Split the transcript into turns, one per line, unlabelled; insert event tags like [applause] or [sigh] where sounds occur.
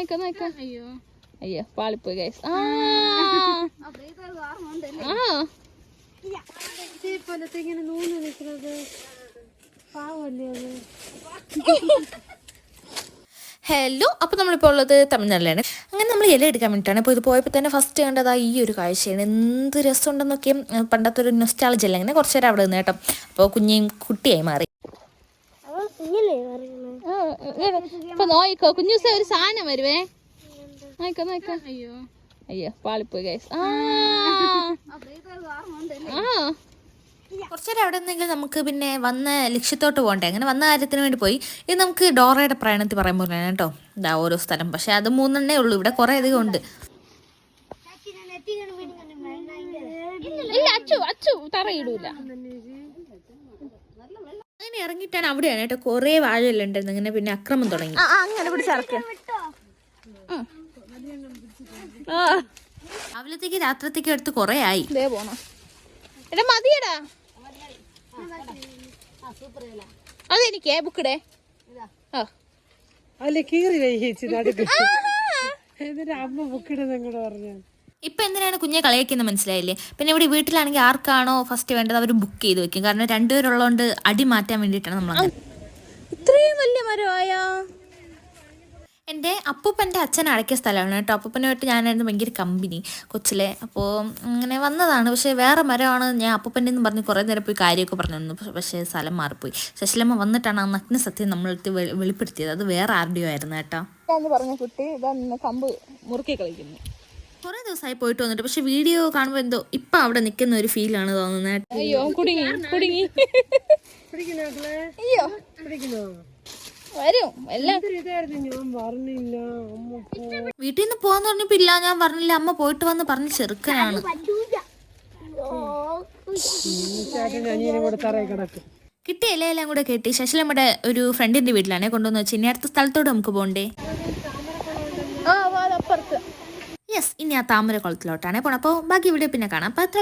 നോക്ക നോക്ക.
അയ്യോ.
അയ്യോ പാളിപ്പോയി ഗൈസ് ആ. [laughs]
ഇങ്ങനെ നൂന്ന് നിൽക്കുന്നത്. പാവല്ലേ അത്?
ഹലോ അപ്പോൾ നമ്മളിപ്പോൾ ഉള്ളത് തമിഴ്നാട്ടിലാണ്. അങ്ങനെ നമ്മൾ ഇല എടുക്കാൻ വേണ്ടിയിട്ടാണ്. അപ്പോൾ ഇത് പോയപ്പോൾ തന്നെ ഫസ്റ്റ് കണ്ടത് ഈ ഒരു കാഴ്ചയാണ്. എന്ത് രസമുണ്ടെന്നൊക്കെ പണ്ടത്തെ ഒരു നൊസ്റ്റാളജി അല്ല? അങ്ങനെ കുറച്ച് നേരം അവിടെ നിന്ന് കേട്ടോ. അപ്പോൾ കുഞ്ഞേയും കുട്ടിയായി മാറി.
ആ. ഇപ്പൊ നോയിക്കോ കുഞ്ഞൂസ ഒരു സാധനം വരുവേ. നോക്കോ നോക്കോ
അയ്യോ.
അയ്യോ പാളിപ്പോയി ഗൈസ് ആ. ആ.
കുറച്ച് നേരം അവിടെ നിന്നെങ്കിലും നമുക്ക് പിന്നെ വന്ന ലക്ഷ്യത്തോട്ട് പോകണ്ടേ? അങ്ങനെ വന്ന കാര്യത്തിന് വേണ്ടി പോയി. ഇത് നമുക്ക് ഡോറയുടെ പ്രയാണത്തിൽ പറയാൻ പോലെയാണ് കേട്ടോ. ഇതാ ഓരോ സ്ഥലം. പക്ഷെ അത് മൂന്നെണ്ണേ ഉള്ളൂ. ഇവിടെ കുറേ അധികം ഉണ്ട്.
ഇല്ല അച്ചു അച്ചു തറയിടൂല.
അങ്ങനെ ഇറങ്ങിയിട്ടാണ് അവിടെയാണ് കേട്ടോ. കുറേ വാഴയെല്ലാം ഉണ്ടായിരുന്നു ഇങ്ങനെ പിന്നെ അക്രമം തുടങ്ങി.
അങ്ങനെ പിടിച്ചിറക്ക
രാവിലത്തേക്ക് രാത്രിത്തേക്ക് എടുത്ത് കുറേ ആയി.
ദേ പോണോ. എടാ മതിയടാ. അതെനിക്കേ ബുക്കിടെ. ആ.
അല്ല കീറി എന്നിട്ട് അമ്മ ബുക്കിടുന്ന ഇങ്ങോട്ട് പറഞ്ഞു.
ഇപ്പം എന്തിനാണ് കുഞ്ഞെ കളിയാക്കുന്നത് മനസ്സിലായില്ലേ? പിന്നെ ഇവിടെ വീട്ടിലാണെങ്കിൽ ആർക്കാണോ ഫസ്റ്റ് വേണ്ടത് അവർ ബുക്ക് ചെയ്ത് വെക്കും. കാരണം രണ്ടുപേരുള്ളതുകൊണ്ട് അടി മാറ്റാൻ വേണ്ടിയിട്ടാണ് നമ്മൾ
ഇത്രയും വലിയ മരമായാ
എന്റെ അപ്പൂപ്പന്റെ അച്ഛൻ അടയ്ക്കിയ സ്ഥലമാണ് കേട്ടോ. അപ്പൂപ്പനുമായിട്ട് ഞാനായിരുന്നു ഭയങ്കര കമ്പനി കൊച്ചിലെ. അപ്പോൾ അങ്ങനെ വന്നതാണ്. പക്ഷേ വേറെ മരമാണ്. ഞാൻ അപ്പൂപ്പന്റെ എന്ന് പറഞ്ഞ് കുറേ നേരം പോയി കാര്യമൊക്കെ പറഞ്ഞു തന്നു. പക്ഷേ സ്ഥലം മാറിപ്പോയി. ശശിലമ്മ വന്നിട്ടാണ് ആ നഗ്ന സത്യം നമ്മളടുത്ത് വെളി- വെളിപ്പെടുത്തിയത്. അത് വേറെ ആരുടെയോ ആയിരുന്നു കേട്ടോ.
പറഞ്ഞ കുട്ടി ഇതാ കമ്പ് മുറുക്കി കളിക്കുന്നു.
കുറേ ദിവസമായി പോയിട്ട് വന്നിട്ട് പക്ഷെ വീഡിയോ കാണുമ്പോൾ എന്തോ ഇപ്പൊ അവിടെ നിൽക്കുന്ന ഒരു ഫീൽ ആണ് തോന്നുന്നത്
അയ്യോ കുടുങ്ങി കുടുങ്ങി. അയ്യോ. വരും എല്ലാം.
വീട്ടിൽ നിന്ന് പോവാന്ന് പറഞ്ഞപ്പോ ഇല്ല ഞാൻ പറഞ്ഞില്ല അമ്മ പോയിട്ട് വന്ന് പറഞ്ഞ് ചെറുക്കനാണ്. കിട്ടിയ ഇലയെല്ലാം കൂടെ കെട്ടി ശശിലമ്മയുടെ ഒരു ഫ്രണ്ടിന്റെ വീട്ടിലാണ് കൊണ്ടുവന്ന് വെച്ച്. ഇനി അടുത്ത സ്ഥലത്തോട് നമുക്ക് പോകണ്ടേ
ആ വാ, അത് അപ്പുറത്ത്
യെസ് ഇനി ആ താമര കുളത്തിലോട്ടാണ് പോണപ്പോ ബാക്കി വീഡിയോ പിന്നെ കാണാം. അത്ര